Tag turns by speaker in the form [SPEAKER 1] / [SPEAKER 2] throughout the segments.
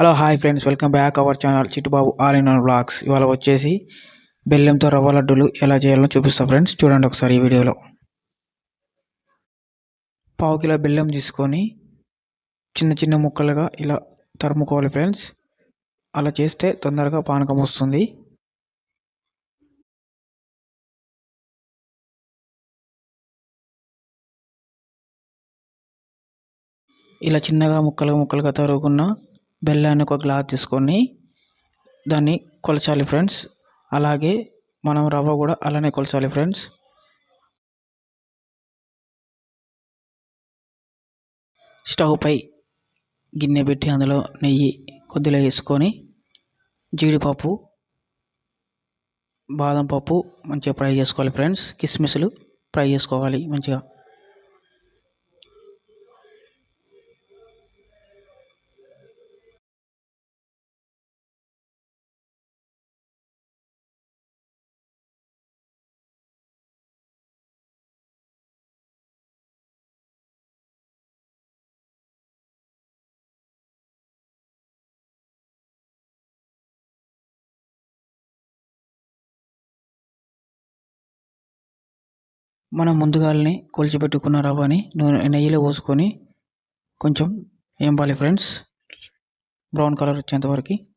[SPEAKER 1] Hello hi friends welcome back our channel Chittubabu all in one blogs ఇవాళ వచ్చేసి బెల్లంతో రవ్వ లడ్డూలు ఎలా చేయాలో చూపిస్తాం ఫ్రెండ్స్ చూడండి ఒకసారి ఈ వీడియోలో. పావు కిలో బెల్లం తీసుకొని చిన్న చిన్న ముక్కలుగా ఇలా తరుముకోవాలి ఫ్రెండ్స్ అలా చేస్తే తొందరగా పానకం వస్తుంది. ఇలా చిన్నగా ముక్కలుగా ముక్కలుగా తరుగుకున్న బెల్లాన్ని ఒక గ్లాస్ తీసుకొని దాన్ని కొలచాలి ఫ్రెండ్స్. అలాగే మనం రవ్వ కూడా అలానే కొలచాలి ఫ్రెండ్స్. స్టవ్ పై గిన్నె పెట్టి అందులో నెయ్యి కొద్దిగా వేసుకొని జీడిపప్పు బాదం పప్పు మంచిగా ఫ్రై చేసుకోవాలి ఫ్రెండ్స్. కిస్మిస్లు ఫ్రై చేసుకోవాలి మంచిగా. మనం ముందుగానే కొలిచిపెట్టుకున్న రవ్వని నూనె నెయ్యిలో పోసుకొని కొంచెం ఏంపాలి ఫ్రెండ్స్. బ్రౌన్ కలర్ వచ్చేంత వరకు.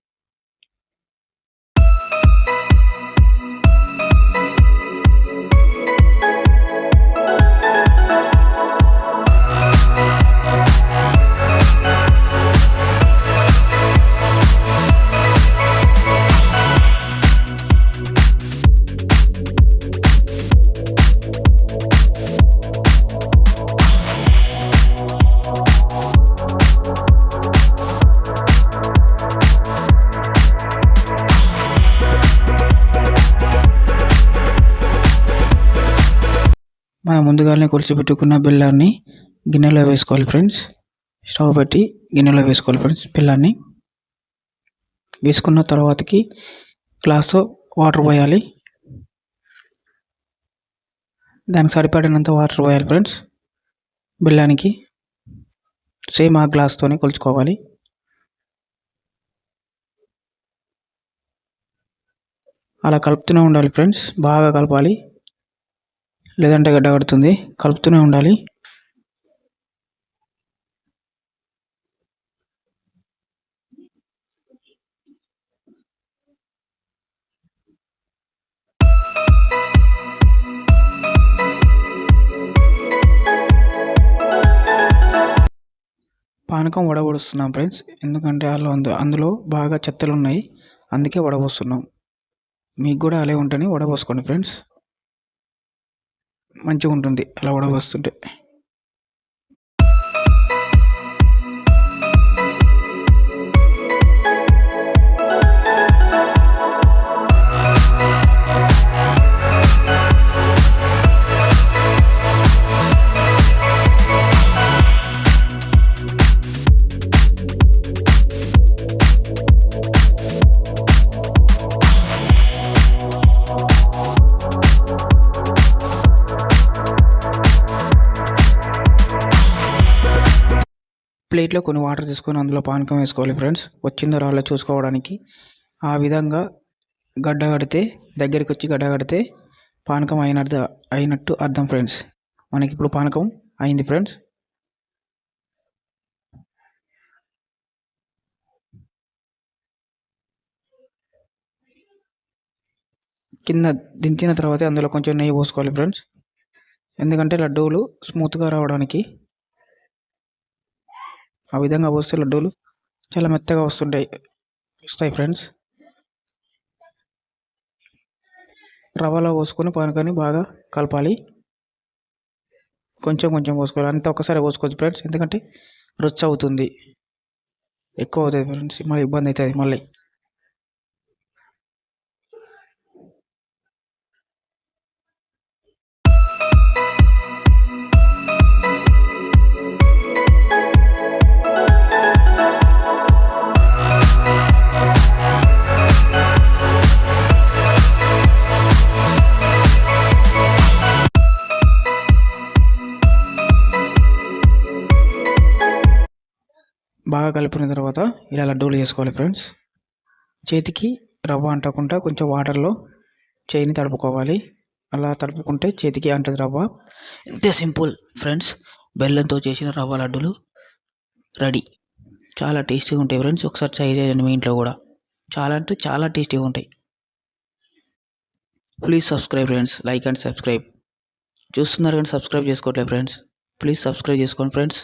[SPEAKER 1] మనం ముందుగానే కొలిచిపెట్టుకున్న బెల్లాన్ని గిన్నెలో వేసుకోవాలి ఫ్రెండ్స్. స్టవ్ పెట్టి గిన్నెలో వేసుకోవాలి ఫ్రెండ్స్ బెల్లాన్ని వేసుకున్న తర్వాతకి గ్లాస్తో వాటర్ పోయాలి. దానికి సరిపడినంత వాటర్ పోయాలి ఫ్రెండ్స్ బెల్లానికి సేమ్ ఆ గ్లాస్తోనే కొలుచుకోవాలి. అలా కలుపుతూనే ఉండాలి ఫ్రెండ్స్. బాగా కలపాలి. లేదంటే గడ్డ కడుతుంది కలుపుతూనే ఉండాలి. పానకం వడబడుస్తున్నాం ఫ్రెండ్స్. ఎందుకంటే అందులో అందులో బాగా చెత్తలు ఉన్నాయి అందుకే వడబోస్తున్నాం. మీకు కూడా అలాగే ఉంటేనే వడబోసుకోండి ఫ్రెండ్స్. మంచిగా ఉంటుంది అలా కూడా వస్తుంటే. ప్లేట్లో కొన్ని వాటర్ తీసుకొని అందులో పానకం వేసుకోవాలి ఫ్రెండ్స్. వచ్చిందో రాళ్ళో చూసుకోవడానికి. ఆ విధంగా గడ్డ కడితే దగ్గరికి వచ్చి గడ్డ కడితే పానకం అయినట్టు అయినట్టు అర్థం ఫ్రెండ్స్. మనకి ఇప్పుడు పానకం అయింది ఫ్రెండ్స్. కింద దించిన తర్వాత అందులో కొంచెం నెయ్యి పోసుకోవాలి ఫ్రెండ్స్. ఎందుకంటే లడ్డూలు స్మూత్గా రావడానికి ఆ విధంగా పోస్తే లడ్డూలు చాలా మెత్తగా వస్తుంటాయి. వస్తాయి ఫ్రెండ్స్ రవ్వలో పోసుకొని పానకాన్ని బాగా కలపాలి. కొంచెం కొంచెం పోసుకోవాలి. అంతా ఒకసారి పోసుకోవచ్చు ఫ్రెండ్స్ ఎందుకంటే రుచి అవుతుంది. ఎక్కువ అవుతుంది ఫ్రెండ్స్ మళ్ళీ ఇబ్బంది అవుతుంది మళ్ళీ. బాగా కలిపిన తర్వాత ఇలా లడ్డూలు చేసుకోవాలి ఫ్రెండ్స్ చేతికి రవ్వ అంటకుండా కొంచెం వాటర్లో చేయిని తడుపుకోవాలి. అలా తడుపుకుంటే చేతికి అంటది రవ్వ. ఇంతే సింపుల్ ఫ్రెండ్స్ బెల్లంతో చేసిన రవ్వ లడ్డూలు రెడీ చాలా టేస్టీగా ఉంటాయి ఫ్రెండ్స్ ఒకసారి ట్రై చేయండి మీ ఇంట్లో కూడా. చాలా అంటే చాలా టేస్టీగా ఉంటాయి. Please subscribe friends like and subscribe చూస్తున్నారు కానీ సబ్స్క్రైబ్ చేసుకోవట్లేదు ఫ్రెండ్స్ ప్లీజ్ సబ్స్క్రైబ్ చేసుకోండి ఫ్రెండ్స్